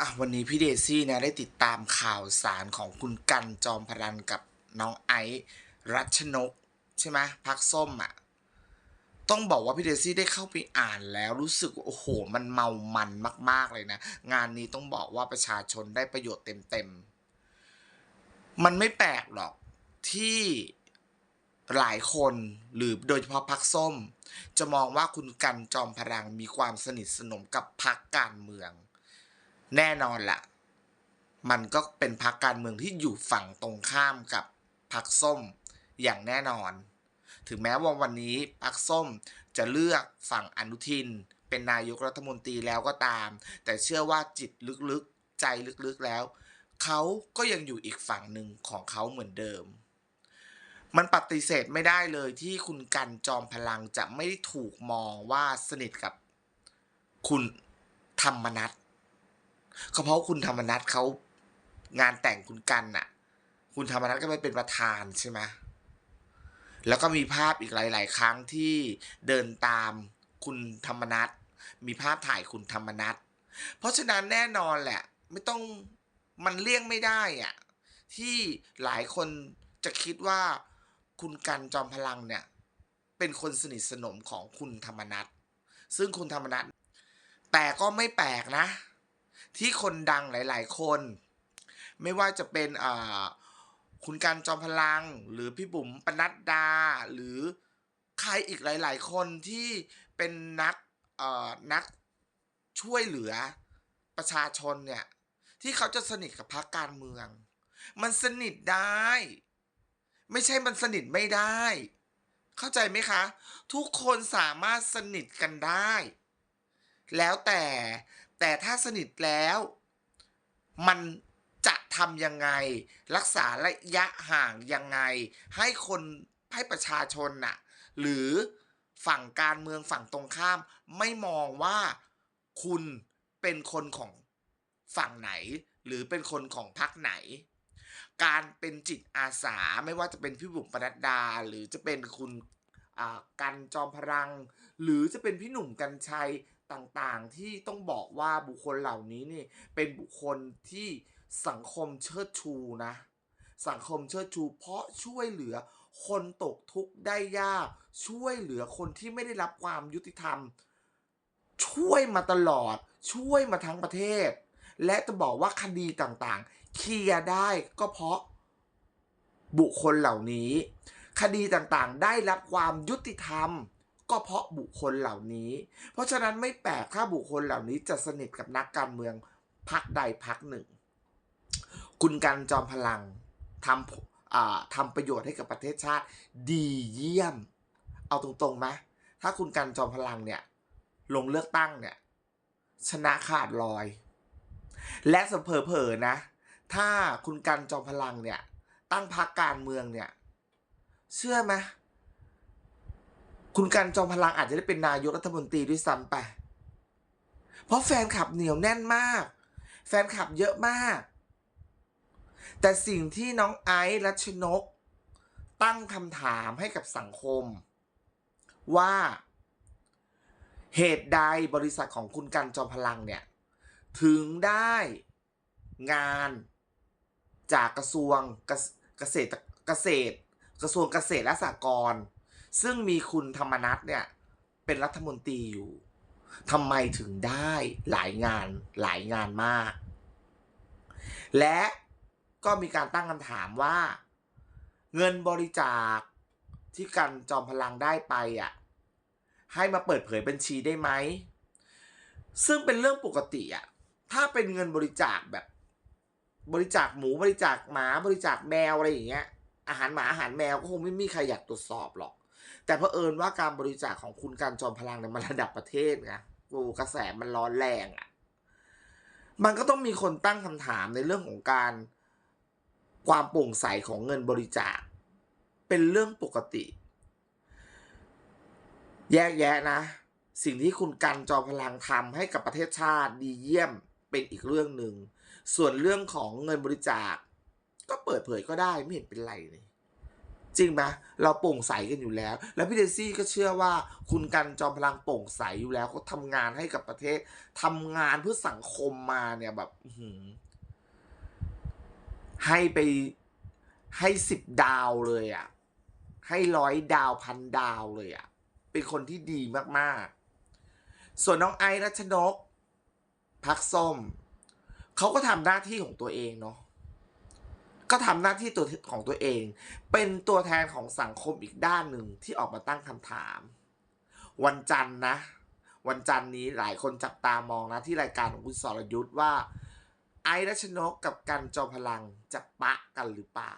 อะวันนี้พี่เดซี่นี่ยได้ติดตามข่าวสารของคุณกันจอมพลันกับน้องไอซ์รัชนก ใช่ไหมพักส้มอะ ต้องบอกว่าพี่เดซี่ได้เข้าไปอ่านแล้วรู้สึกโอ้โห มันเมามันมาก ๆ เลยนะ งานนี้ต้องบอกว่าประชาชนได้ประโยชน์เต็ม ๆ มันไม่แปลกหรอกที่หลายคนหรือโดยเฉพาะพักส้ม จะมองว่าคุณกันจอมพลังมีความสนิทสนมกับพักการเมือง แน่นอนละ่ะมันก็เป็นพรรคการเมืองที่อยู่ฝั่งตรงข้ามกับพรรคส้มอย่างแน่นอน ถึงแม้ว่าวันนี้พรรคส้มจะเลือกฝั่งอนุทิน เป็นนายกรัฐมนตรีแล้วก็ตาม แต่เชื่อว่าจิตลึกๆ ใจลึกๆแล้ว เขาก็ยังอยู่อีกฝั่งหนึ่งของเขาเหมือนเดิม มันปฏิเสธไม่ได้เลยที่คุณกันจอมพลังจะไม่ถูกมองว่าสนิทกับคุณธรรมนัท ก็เพราะคุณธรรมนัทเขางานแต่งคุณกันน่ะ คุณธรรมนัทก็ไปเป็นประธานใช่ไหมแล้วก็มีภาพอีกหลาย ๆ ครั้งที่เดินตามคุณธรรมนัทมีภาพถ่ายคุณธรรมนัทเพราะฉะนั้นแน่นอนแหละ ไม่ต้องมันเลี่ยงไม่ได้อะที่หลายคนจะคิดว่าคุณกันจอมพลังเนี่ย เป็นคนสนิทสนมของคุณธรรมนัทซึ่งคุณธรรมนัทแต่ก็ไม่แปลกนะ ที่คนดังหลาย ๆ คน ไม่ว่าจะเป็นคุณการจอมพลัง หรือพี่บุ๋มปนัดดา หรือใครอีกหลาย ๆ คนที่เป็นนักนักช่วยเหลือประชาชนเนี่ย ที่เขาจะสนิทกับพรรคการเมือง มันสนิทได้ ไม่ใช่มันสนิทไม่ได้ เข้าใจไหมคะ ทุกคนสามารถสนิทกันได้ แล้วแต่ แต่ถ้าสนิทแล้ว มันจะทำยังไง รักษาระยะห่างยังไง ให้คนให้ประชาชนน่ะ หรือฝั่งการเมืองฝั่งตรงข้าม ไม่มองว่าคุณเป็นคนของฝั่งไหน หรือเป็นคนของพรรคไหน การเป็นจิตอาสาไม่ว่าจะเป็นพี่บุ๋มปนัดดา หรือจะเป็นคุณกันจอมพลัง หรือจะเป็นพี่หนุ่มกัญชัย ต่างๆ ที่ต้องบอกว่าบุคคลเหล่านี้นี่เป็นบุคคลที่สังคมเชิดชูนะ สังคมเชิดชู เพราะช่วยเหลือคนตกทุกข์ได้ยาก ช่วยเหลือคนที่ไม่ได้รับความยุติธรรม ช่วยมาตลอด ช่วยมาทั้งประเทศ และจะบอกว่าคดีต่างๆ เคลียร์ได้ก็เพราะบุคคลเหล่านี้ คดีต่างๆ ได้รับความยุติธรรม ก็เพราะบุคคลเหล่านี้ เพราะฉะนั้นไม่แปลกถ้าบุคคลเหล่านี้จะสนิทกับนักการเมืองพักใดพักหนึ่ง คุณกันจอมพลังทำทำประโยชน์ให้กับประเทศชาติ ดีเยี่ยม เอาตรงๆไหมถ้าคุณกันจอมพลังเนี่ย ลงเลือกตั้งเนี่ย ชนะขาดลอย และสเผลอๆนะ ถ้าคุณกันจอมพลังเนี่ย ตั้งพรรคการเมืองเนี่ย เชื่อไหม คุณกันจอมพลังอาจจะได้เป็นนายกรัฐมนตรีด้วยซ้ำไปเพราะแฟนคลับเหนียวแน่นมาก แฟนคลับเยอะมาก แต่สิ่งที่น้องไอซ์รัชนก ตั้งคำถามให้กับสังคม ว่า เหตุใดบริษัทของคุณกันจอมพลังเนี่ย ถึงได้งานจากกระทรวงเกษตรเกษตร กระทรวงเกษตรและสหกรณ์ ซึ่งมีคุณธรรมนัฐเนี่ย เป็นรัฐมนตรีอยู่ทำไมถึงได้หลายงานหลายงานมาก และก็มีการตั้งคำถามว่า เงินบริจาคที่กันจอมพลังได้ไปอะให้มาเปิดเผยบัญชีได้ไหม ซึ่งเป็นเรื่องปกติอะถ้าเป็นเงินบริจาคแบบ บริจาคหมูบริจาคหมาบริจาคแมวอะไรอย่างเงี้ยอาหารหมาอาหารแมวก็คงไม่มีใครอยากตรวจสอบหรอก แต่เผอิญว่าการบริจาคของคุณการจอมพลังเนี่ยมันระดับประเทศไงกูกระแสมันร้อนแรงอะ มันก็ต้องมีคนตั้งคำถามในเรื่องของการความโปร่งใสของเงินบริจาค เป็นเรื่องปกติ แยกแยะนะ สิ่งที่คุณกันจอมพลังทำให้กับประเทศชาติดีเยี่ยมเป็นอีกเรื่องหนึ่ง ส่วนเรื่องของเงินบริจาค ก็เปิดเผยก็ได้ไม่เห็นเป็นไรเลย จริงไหมเราโปร่งใสกันอยู่แล้ว แล้วพี่เดซี่ก็เชื่อว่าคุณกันจอมพลังโปร่งใสอยู่แล้วเขาทำงานให้กับประเทศทำงานเพื่อสังคมมาเนี่ยแบบหให้ไปให้สิบดาวเลยอะ่ะ ให้ร้อยดาวพันดาวเลยอะ่ะ เป็นคนที่ดีมากๆ ส่วนน้องไอรัชนก พักส้ม เขาก็ทำหน้าที่ของตัวเองเนาะ ก็ทำหน้าที่ตัวของตัวเอง เป็นตัวแทนของสังคมอีกด้านหนึ่งที่ออกมาตั้งคำถาม วันจันทร์นะ วันจันทร์นี้หลายคนจับตามองนะที่รายการของคุณสรยุทธ์ว่า ไอ้รัชนกกับกันจอมพลังจะปะกันหรือเปล่า